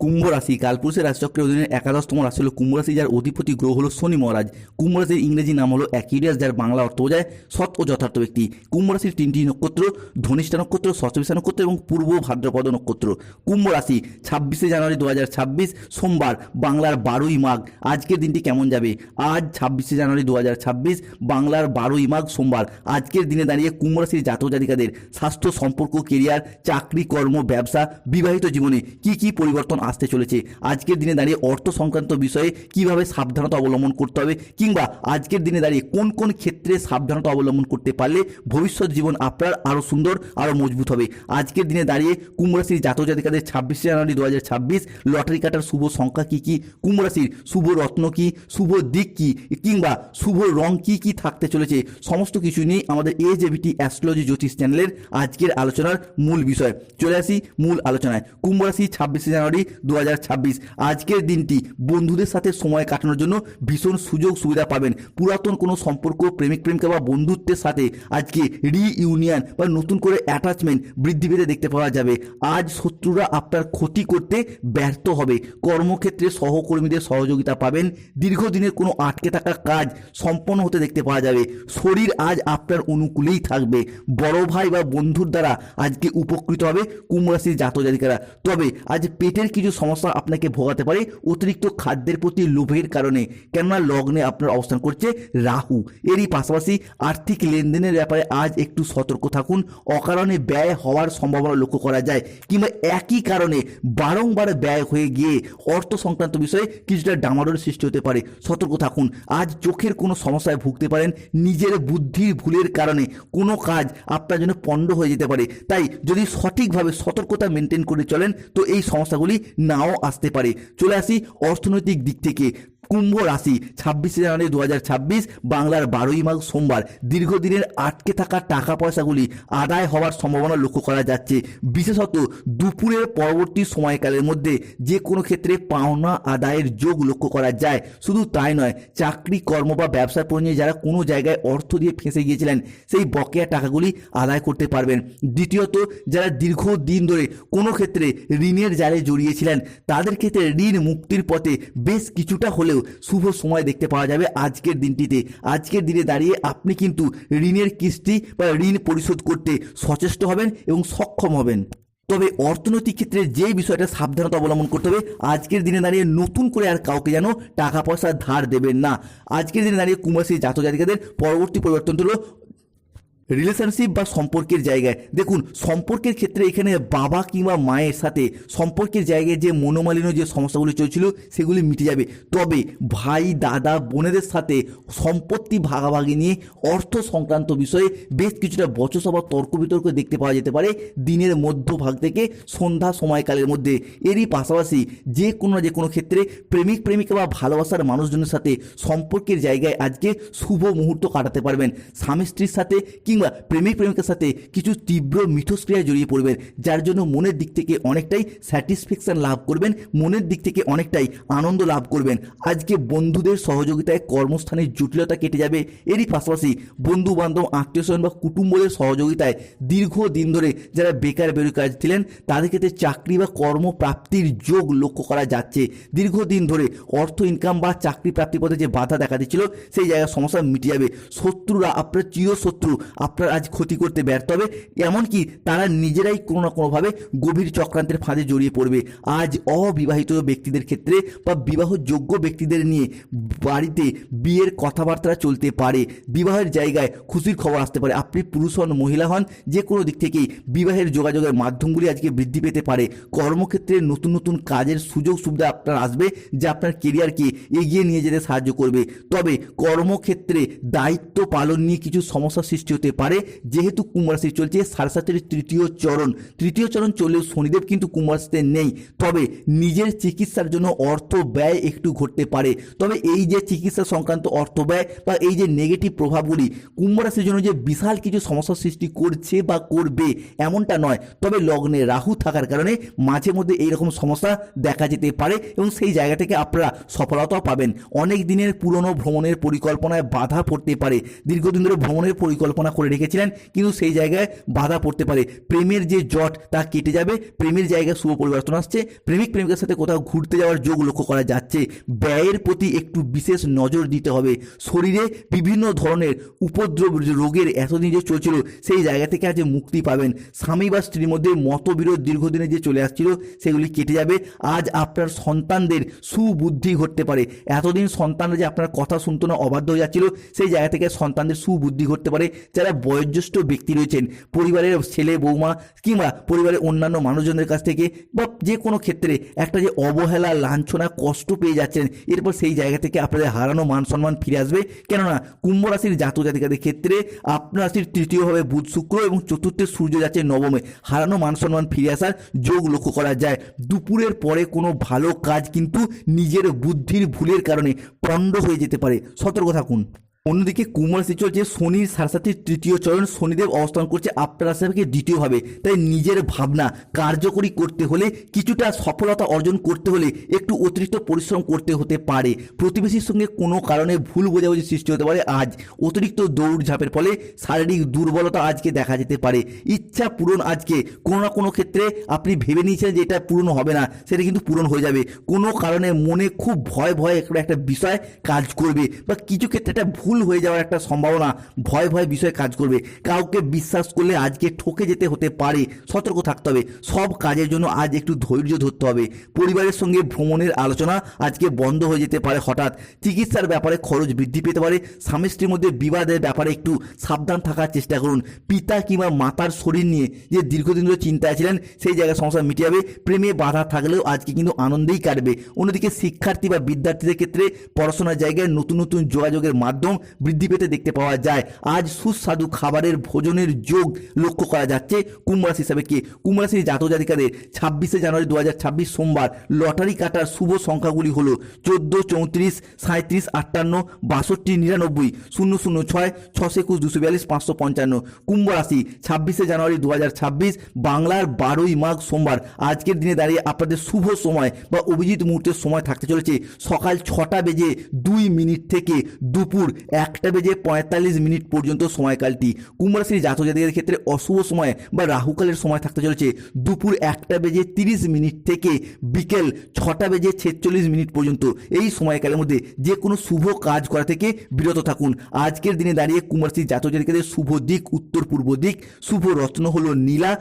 কুম্ভ রাশি, কালপুরুষের রাশিচক্রের অধীনে একাদশতম রাশি হল কুম্ভ রাশি, যার অধিপতি গ্রহ হলো শনি মহারাজ। কুম্ভ রাশির ইংরেজি নাম হলো অ্যাকিরিয়াস যার বাংলা অর্থ বোঝায় সৎ ও যথার্থ ব্যক্তি। কুম্ভ রাশির তিনটি নক্ষত্র, ধনিষ্ঠা নক্ষত্র শতবিশা নক্ষত্র এবং পূর্ব ভাদ্রপদ নক্ষত্র। কুম্ভ রাশি, ছাব্বিশে জানুয়ারি দু হাজার ছাব্বিশ, সোমবার, বাংলার বারোই মাঘ। আজকের দিনটি কেমন যাবে? আজ ছাব্বিশে জানুয়ারি দু হাজার ছাব্বিশ, বাংলার বারোই মাঘ, সোমবার। আজকের দিনে দাঁড়িয়ে কুম্ভ রাশির জাতক জাতিকাদের স্বাস্থ্য, সম্পর্ক কেরিয়ার চাকরি, কর্ম, ব্যবসা, বিবাহিত জীবনে কি কি পরিবর্তন আসতে চলেছে। আজকের দিনে দাঁড়িয়ে অর্থ সংক্রান্ত বিষয়ে কীভাবে সাবধানতা অবলম্বন করতে হবে, কিংবা আজকের দিনে দাঁড়িয়ে কোন কোন ক্ষেত্রে সাবধানতা অবলম্বন করতে পারলে ভবিষ্যৎ জীবন আপনার আরও সুন্দর আরও মজবুত হবে। আজকের দিনে দাঁড়িয়ে কুম্ভ রাশির জাতক জাতিকাদের ছাব্বিশে জানুয়ারি দু হাজার ছাব্বিশ লটারি কাটার শুভ সংখ্যা কী কী, কুম্ভ রাশির শুভ রত্ন কি, শুভ দিক কী, কিংবা শুভ রং কি কি থাকতে চলেছে, সমস্ত কিছু নিয়ে আমাদের এ জেভিটি অ্যাস্ট্রোলজি জ্যোতিষ চ্যানেলের আজকের আলোচনার মূল বিষয়। চলে আসি মূল আলোচনায়। কুম্ভ রাশি ছাব্বিশে জানুয়ারি দু হাজার ছাব্বিশ। আজকের দিনটি বন্ধুদের সাথে সময় কাটানোর জন্য ভীষণ সুযোগ সুবিধা পাবেন। পুরাতন কোনো সম্পর্ক, প্রেমিক, প্রেমিকা বা বন্ধুত্বের সাথে আজকে রিইউনিয়ন বা নতুন করে অ্যাটাচমেন্ট বৃদ্ধি পেতে দেখতে পাওয়া যাবে। আজ শত্রুরা আপনার ক্ষতি করতে ব্যর্থ হবে। কর্মক্ষেত্রে সহকর্মীদের সহযোগিতা পাবেন। দীর্ঘদিনের কোনো আটকে থাকা কাজ সম্পন্ন হতে দেখতে পাওয়া যাবে। শরীর আজ আপনার অনুকূলেই থাকবে। বড় ভাই বা বন্ধুর দ্বারা আজকে উপকৃত হবে কুম্ভ রাশির জাতক জাতিকারা। তবে আজ পেটের কিছু সমস্যা আপনাকে ভোগাতে পারে অতিরিক্ত খাদ্যের প্রতি লোভের কারণে, কেননা লগ্নে আপনার অবস্থান করছে রাহু। এরই পাশাপাশি আর্থিক লেনদেনের ব্যাপারে আজ একটু সতর্ক থাকুন। অকারণে ব্যয় হওয়ার সম্ভাবনা লক্ষ্য করা যায়, কিংবা একই কারণে বারংবার ব্যয় হয়ে গিয়ে অর্থ সংক্রান্ত বিষয়ে কিছুটা ডামাডোর সৃষ্টি হতে পারে। সতর্ক থাকুন, আজ চোখের কোনো সমস্যায় ভুগতে পারেন, নিজের বুদ্ধির ভুলের কারণে কোনো কাজ আপনার জন্য পণ্ড হয়ে যেতে পারে। তাই যদি সঠিকভাবে সতর্কতা মেনটেন করে চলেন, তো এই সমস্যাগুলি নাও আসতে পারে। চলে আসি অর্থনৈতিক দিক থেকে। কুম্ভ রাশি, ছাব্বিশে জানুয়ারি দু হাজার ছাব্বিশ, বাংলার বারোই মাঘ সোমবার। দীর্ঘদিনের আটকে থাকা টাকা পয়সাগুলি আদায় হওয়ার সম্ভাবনা লক্ষ্য করা যাচ্ছে। বিশেষত দুপুরের পরবর্তী সময়কালের মধ্যে যে কোনো ক্ষেত্রে পাওনা আদায়ের যোগ লক্ষ্য করা যায়। শুধু তাই নয়, চাকরি, কর্ম বা ব্যবসার পণ্যে যারা কোনো জায়গায় অর্থ দিয়ে ফেঁসে গিয়েছিলেন, সেই বকেয়া টাকাগুলি আদায় করতে পারবেন। দ্বিতীয়ত, যারা দীর্ঘদিন ধরে কোনো ক্ষেত্রে ঋণের জালে জড়িয়েছিলেন, তাদের ক্ষেত্রে ঋণ মুক্তির পথে বেশ কিছুটা হলেও শুভ সময় দেখতে পাওয়া যাবে আজকের দিনটিতে। আজকের দিনে দাঁড়িয়ে আপনি কিন্তু ঋণের কিস্তি বা ঋণ পরিশোধ করতে সচেষ্ট হবেন এবং সক্ষম হবেন। তবে অর্থনৈতিক ক্ষেত্রে যে বিষয়টা সাবধানতা অবলম্বন করতে হবে, আজকের দিনে দাঁড়িয়ে নতুন করে আর কাউকে যেন টাকা পয়সা ধার দেবেন না। আজকের দিনে দাঁড়িয়ে কুমারী জাতক জাতিকাদের পরবর্তী পরিবর্তন হলো রিলেশনশিপ বা সম্পর্কের জায়গায়। দেখুন, সম্পর্কের ক্ষেত্রে এখানে বাবা কিংবা মায়ের সাথে সম্পর্কের জায়গায় যে মনোমালিন্য যে সমস্যাগুলি চলছিল, সেগুলি মিটে যাবে। তবে ভাই, দাদা, বোনেদের সাথে সম্পত্তি ভাগাভাগি নিয়ে অর্থ সংক্রান্ত বিষয়ে বেশ কিছুটা বচসভা তর্ক বিতর্ক দেখতে পাওয়া যেতে পারে দিনের মধ্যভাগ থেকে সন্ধ্যা সময়কালের মধ্যে। এরই পাশাপাশি যে কোনো না যে কোনো ক্ষেত্রে প্রেমিক, প্রেমিকা বা ভালোবাসার মানুষজনের সাথে সম্পর্কের জায়গায় আজকে শুভ মুহূর্ত কাটাতে পারবেন। স্বামী স্ত্রীর সাথে কিংবা প্রেমিক প্রেমিকার সাথে কিছু তীব্র মিথস্ক্রিয়ায় জড়িয়ে পড়বেন, যার জন্য মনের দিক থেকে অনেকটাই স্যাটিসফ্যাকশন লাভ করবেন, মনের দিক থেকে অনেকটাই আনন্দ লাভ করবেন। আজকে বন্ধুদের সহযোগিতায় কর্মস্থানের জটিলতা কেটে যাবে, এরই পাশাপাশি বন্ধু বান্ধব আত্মীয় স্বজন বা কুটুম্বদের সহযোগিতায় দীর্ঘদিন ধরে যারা বেকার বেরোকার ছিলেন তাদের ক্ষেত্রে চাকরি বা কর্মপ্রাপ্তির যোগ লক্ষ্য করা যাচ্ছে। দীর্ঘদিন ধরে অর্থ ইনকাম বা চাকরি প্রাপ্তি পথে যে বাধা দেখা দিচ্ছিল, সেই জায়গায় সমস্যা মিটে যাবে। শত্রুরা আপনার চিরশত্রু আপনার আজ ক্ষতি করতে ব্যর্থ হবে, এমনকি তারা নিজেরাই কোনো না কোনোভাবে গভীর চক্রান্তের ফাঁদে জড়িয়ে পড়বে। আজ অবিবাহিত ব্যক্তিদের ক্ষেত্রে বা বিবাহযোগ্য ব্যক্তিদের নিয়ে বাড়িতে বিয়ের কথাবার্তা চলতে পারে। বিবাহের জায়গায় খুশির খবর আসতে পারে। আপনি পুরুষ হন, মহিলা হন, যে কোনো দিক থেকেই বিবাহের যোগাযোগের মাধ্যমগুলি আজকে বৃদ্ধি পেতে পারে। কর্মক্ষেত্রে নতুন নতুন কাজের সুযোগ সুবিধা আপনার আসবে, যা আপনার কেরিয়ারকে এগিয়ে নিয়ে যেতে সাহায্য করবে। তবে কর্মক্ষেত্রে দায়িত্ব পালন নিয়ে কিছু সমস্যার সৃষ্টি হতে পারে, যেহেতু কুম্ভ রাশি চলছে সাড়ে তৃতীয় চরণ। তৃতীয় চরণ চললেও শনিদেব কিন্তু কুম্ভ রাশিতে নেই। তবে নিজের চিকিৎসার জন্য অর্থ ব্যয় একটু ঘটতে পারে। তবে এই যে চিকিৎসা সংক্রান্ত অর্থ ব্যয় বা এই যে নেগেটিভ প্রভাবগুলি, কুম্ভ রাশির জন্য যে বিশাল কিছু সমস্যার সৃষ্টি করছে বা করবে এমনটা নয়। তবে লগ্নে রাহু থাকার কারণে মাঝে মধ্যে এইরকম সমস্যা দেখা যেতে পারে এবং সেই জায়গা থেকে আপনারা সফলতাও পাবেন। অনেক দিনের পুরনো ভ্রমণের পরিকল্পনায় বাধা পড়তে পারে। দীর্ঘদিন ধরে ভ্রমণের পরিকল্পনা করে রেখেছিলেন, কিন্তু সেই জায়গায় বাধা পড়তে পারে। প্রেমের যে জট, তা কেটে যাবে। প্রেমের জায়গায় শুভ পরিবর্তন আসছে। প্রেমিক প্রেমিকার সাথে কোথাও ঘুরতে যাওয়ার যোগ লক্ষ্য করা যাচ্ছে। ব্যয়ের প্রতি একটু বিশেষ নজর দিতে হবে। শরীরে বিভিন্ন ধরনের উপদ্রব রোগের এতদিন যে চলছিল, সেই জায়গা থেকে আজ মুক্তি পাবেন। স্বামী বা স্ত্রীর মধ্যে মতবিরোধ দীর্ঘদিনে যে চলে আসছিল, সেগুলি কেটে যাবে। আজ আপনার সন্তানদের সুবুদ্ধি ঘটতে পারে। এতদিন সন্তানরা যে আপনার কথা শুনতো না, অবাধ্য হয়ে যাচ্ছিল, সেই জায়গা থেকে সন্তানদের সুবুদ্ধি ঘটতে পারে। যারা বয়োজ্যেষ্ঠ ব্যক্তি রয়েছেন, পরিবারের ছেলে, বৌমা কিংবা পরিবারের অন্যান্য মানুষজনের কাছ থেকে বা যে কোনো ক্ষেত্রে একটা যে অবহেলা, লাঞ্ছনা, কষ্ট পেয়ে যাচ্ছেন, এরপর সেই জায়গা থেকে আপনাদের হারানো মান সম্মান ফিরে আসবে। কেননা কুম্ভ রাশির জাতক জাতিকাদের ক্ষেত্রে আপনার রাশির তৃতীয়ভাবে বুধ শুক্র এবং চতুর্থে সূর্য যাচ্ছে নবমে। হারানো মান সম্মান ফিরে আসার যোগ লক্ষ্য করা যায়। দুপুরের পরে কোনো ভালো কাজ কিন্তু নিজের বুদ্ধির ভুলের কারণে পণ্ড হয়ে যেতে পারে। সতর্ক থাকুন। অন্যদিকে কুম্ভ রাশি চলছে শনির সারসাথীর তৃতীয় চরণ, শনিদেব অবস্থান করছে আপনার রাশি থেকে দ্বিতীয়ভাবে তাই নিজের ভাবনা কার্যকরী করতে হলে, কিছুটা সফলতা অর্জন করতে হলে একটু অতিরিক্ত পরিশ্রম করতে হতে পারে। প্রতিবেশীর সঙ্গে কোনো কারণে ভুল বোঝাবুঝি সৃষ্টি হতে পারে। আজ অতিরিক্ত দৌড়ঝাঁপের ফলে শারীরিক দুর্বলতা আজকে দেখা যেতে পারে। ইচ্ছা পূরণ আজকে। কোনো না কোনো ক্ষেত্রে আপনি ভেবে নিয়েছেন যে এটা পূরণ হবে না, সেটা কিন্তু পূরণ হয়ে যাবে। কোনো কারণে মনে খুব ভয় ভয় একটা বিষয় কাজ করবে বা কিছু ক্ষেত্রে একটা ভুল হয়ে যাওয়ার একটা সম্ভাবনা, ভয় ভয় বিষয়ে কাজ করবে। কাউকে বিশ্বাস করলে আজকে ঠকে যেতে হতে পারে, সতর্ক থাকতে হবে। সব কাজের জন্য আজ একটু ধৈর্য ধরতে হবে। পরিবারের সঙ্গে ভ্রমণের আলোচনা আজকে বন্ধ হয়ে যেতে পারে হঠাৎ। চিকিৎসার ব্যাপারে খরচ বৃদ্ধি পেতে পারে। স্বামী স্ত্রীর মধ্যে বিবাদের ব্যাপারে একটু সাবধান থাকার চেষ্টা করুন। পিতা কিংবা মাতার শরীর নিয়ে যে দীর্ঘদিন ধরে চিন্তায় ছিলেন, সেই জায়গায় সমস্যা মিটে যাবে প্রেমে বাধা থাকলেও আজকে কিন্তু আনন্দেই কাটবে। অন্যদিকে শিক্ষার্থী বা বিদ্যার্থীদের ক্ষেত্রে পড়াশোনার জায়গায় নতুন নতুন যোগাযোগের মাধ্যম বৃদ্ধি পেতে দেখতে পাওয়া যায়। আজ সুস্বাদু খাবারের ভোজনের যোগ লক্ষ্য করা যাচ্ছে। কুম্ভ রাশি হিসাবে কি? কুম্ভ রাশির জাতক জাতিকাদের ছাব্বিশে জানুয়ারি দু হাজার ছাব্বিশ সোমবার লটারি কাটার শুভ সংখ্যাগুলি হলো চোদ্দ, চৌত্রিশ সাঁত্রিশ আটান্ন, বাষট্টি, নিরানব্বই, শূন্য শূন্য, ছয়, ছশো একুশ, দুশো বিয়াল্লিশ, পাঁচশো পঞ্চান্ন। কুম্ভ রাশি ছাব্বিশে জানুয়ারি দু হাজার ছাব্বিশ, বাংলার বারোই মাঘ সোমবার। আজকের দিনে দাঁড়িয়ে আপনাদের শুভ সময় বা অভিজিৎ মুহূর্তের সময় থাকতে চলেছে। সকাল ছটা বেজে দুই মিনিট থেকে দুপুর একটা বেজে পঁয়তাল্লিশ মিনিট পর্যন্ত সময়কালটি। কুম্ভ রাশির জাতক জাতিদের ক্ষেত্রে অশুভ সময় বা রাহুকালের সময় থাকতে চলেছে দুপুর একটা বেজে তিরিশ মিনিট থেকে বিকেল ছটা বেজে ছেচল্লিশ মিনিট পর্যন্ত। এই সময়কালের মধ্যে যে কোনো শুভ কাজ করা থেকে বিরত থাকুন। আজকের দিনে দাঁড়িয়ে কুম্ভ রাশির জাতক জাতিকাদের শুভ দিক উত্তর পূর্ব দিক, শুভ রত্ন হলো নীলা